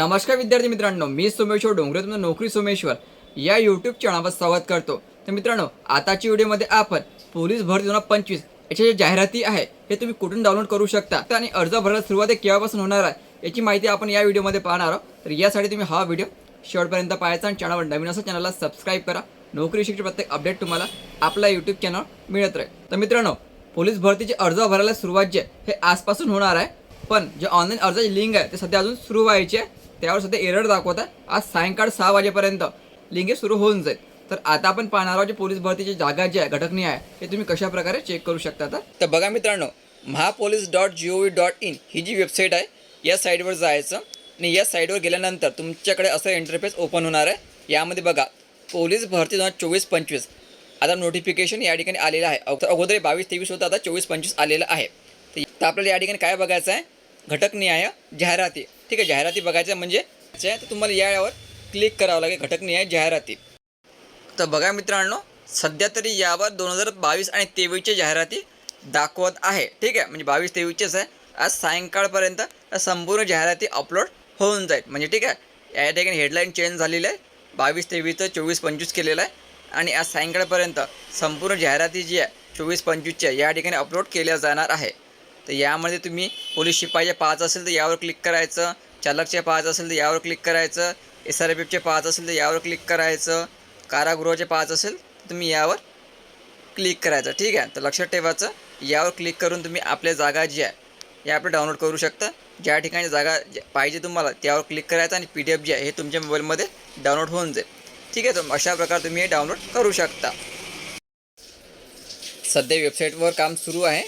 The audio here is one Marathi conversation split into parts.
नमस्कार विद्यार्थी मित्रांनो मी सोमेश्वर डोंगरे तुमचं नोकरी सोमेश्वर. या यूट्यूब चॅनलवर स्वागत करतो. तर मित्रांनो आताच्या व्हिडिओमध्ये आपण पोलीस भरती दोन हजार पंचवीस याच्या ज्या जाहिराती आहे हे तुम्ही कुठून डाउनलोड करू शकता? आणि अर्ज भरायला सुरुवात केव्हापासून होणार आहे याची माहिती आपण या व्हिडिओमध्ये पाहणार आहोत. तर यासाठी तुम्ही हा व्हिडिओ शेवटपर्यंत पाहायचा आणि चॅनलवर नवीन असं चॅनलला सबस्क्राईब करा. नोकरी शिक्षण प्रत्येक अपडेट तुम्हाला आपला यूट्यूब चॅनल मिळत राहील. तर मित्रांनो पोलीस भरतीचे अर्ज भरायला सुरुवात जे हे आजपासून होणार आहे. पण जे ऑनलाईन अर्जाची लिंक आहे ते सध्या अजून सुरू व्हायची आहे. त्यावर सध्या एरर दाखवत आहे. आज सायंकाळ सहा वाजेपर्यंत लिंगे सुरू होऊन जाईल. तर आता आपण पाहणार आहोत जे पोलीस भरतीची जागा जी आहे घटकनी आहे हे तुम्ही कशा प्रकारे चेक करू शकता तर तर बघा मित्रांनो Mahapolice dot G O V dot in ही जी वेबसाईट आहे या साईटवर जायचं आणि या साईटवर गेल्यानंतर तुमच्याकडे असं इंटरफेस ओपन होणार आहे. यामध्ये बघा पोलीस भरती दोन हजार चोवीस पंचवीस. आता नोटिफिकेशन या ठिकाणी आलेलं आहे. अगोदर बावीस तेवीस होतं आता चोवीस पंचवीस आलेलं आहे. तर आपल्याला या ठिकाणी काय बघायचं आहे? घटकनिहाय जाहिराती. ठीक आहे जाहिराती बघायच्या म्हणजे तर तुम्हाला यावर क्लिक करावं लागेल घटकनिहाय जाहिराती. तर बघा मित्रांनो सध्या तरी यावर दोन हजार बावीस आणि तेवीसच्या जाहिराती दाखवत आहे. ठीक आहे म्हणजे बावीस तेवीसचेच आहे. आज सायंकाळपर्यंत संपूर्ण जाहिराती अपलोड होऊन जाईल. म्हणजे ठीक आहे या ठिकाणी हेडलाईन चेंज झालेलं आहे. बावीस तेवीसचं चोवीस पंचवीस केलेलं आहे. आणि आज सायंकाळपर्यंत संपूर्ण जाहिराती जी आहे चोवीस पंचवीसच्या या ठिकाणी अपलोड केल्या जाणार आहे. तर यामध्ये तुम्ही पोलीस शिपाईचे पाच असेल तर यावर क्लिक करायचं चालकचे पाच असेल तर यावर क्लिक करायचं एस आर पी एफचे पाच असेल तर यावर क्लिक करायचं कारागृहाचे पाच असेल तर तुम्ही यावर क्लिक करायचं. ठीक आहे? तर लक्षात ठेवायचं यावर क्लिक करून तुम्ही आपल्या जागा जी आहे या आपलं डाउनलोड करू शकता. ज्या ठिकाणी जागा पाहिजे तुम्हाला त्यावर क्लिक करायचं आणि पी डी एफ जी आहे हे तुमच्या मोबाईलमध्ये डाउनलोड होऊन जाईल. ठीक आहे? तर अशा प्रकारे तुम्ही हे डाउनलोड करू शकता. सध्या वेबसाईटवर काम सुरू आहे.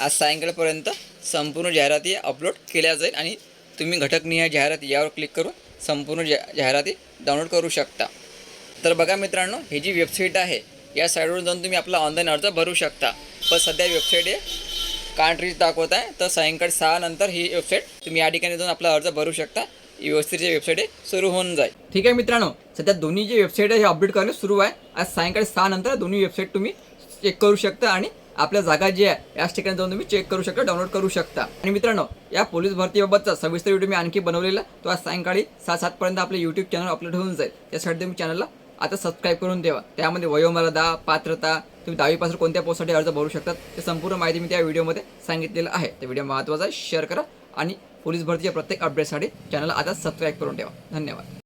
आज सायंकाळपर्यंत संपूर्ण जाहिराती अपलोड केल्या जाईल आणि तुम्ही घटकनिहाय जाहिराती यावर क्लिक करून संपूर्ण जा जाहिराती डाउनलोड करू शकता. तर बघा मित्रांनो ही जी वेबसाईट आहे या साईटवर जाऊन तुम्ही आपला ऑनलाईन अर्ज भरू शकता. पण सध्या वेबसाईट हे कांट्रीज दाखवत आहे. तर सायंकाळी सहा नंतर ही वेबसाईट तुम्ही या ठिकाणी जाऊन आपला अर्ज भरू शकता. व्यवस्थित वेबसाईट आहे सुरू होऊन जाईल. ठीक आहे मित्रांनो सध्या दोन्ही जे वेबसाईट आहे हे अपडेट करणे सुरू आहे. आज सायंकाळी सहा नंतर दोन्ही वेबसाईट तुम्ही चेक करू शकता आणि आपल्या जागा जी आहे याच ठिकाणी जाऊन तुम्ही चेक करू शकता डाउनलोड करू शकता. आणि मित्रांनो या पोलीस भरतीबाबतचा सविस्तर व्हिडिओ मी आणखी बनवलेला तो आज सायंकाळी सात सातपर्यंत आपलं यूट्यूब चॅनल अपलोड होऊन जाईल. त्यासाठी तुम्ही चॅनलला आता सबस्क्राईब करून ठेवा. त्यामध्ये वयोमर्यादा पात्रता तुम्ही दहावीपासून कोणत्या पोस्टसाठी अर्ज भरू शकतात ते संपूर्ण माहिती मी त्या व्हिडिओमध्ये सांगितलेलं आहे. ते व्हिडिओ महत्त्वाचा आहे शेअर करा आणि पोलीस भरतीच्या प्रत्येक अपडेटसाठी चॅनलला आता सबस्क्राईब करून ठेवा. धन्यवाद.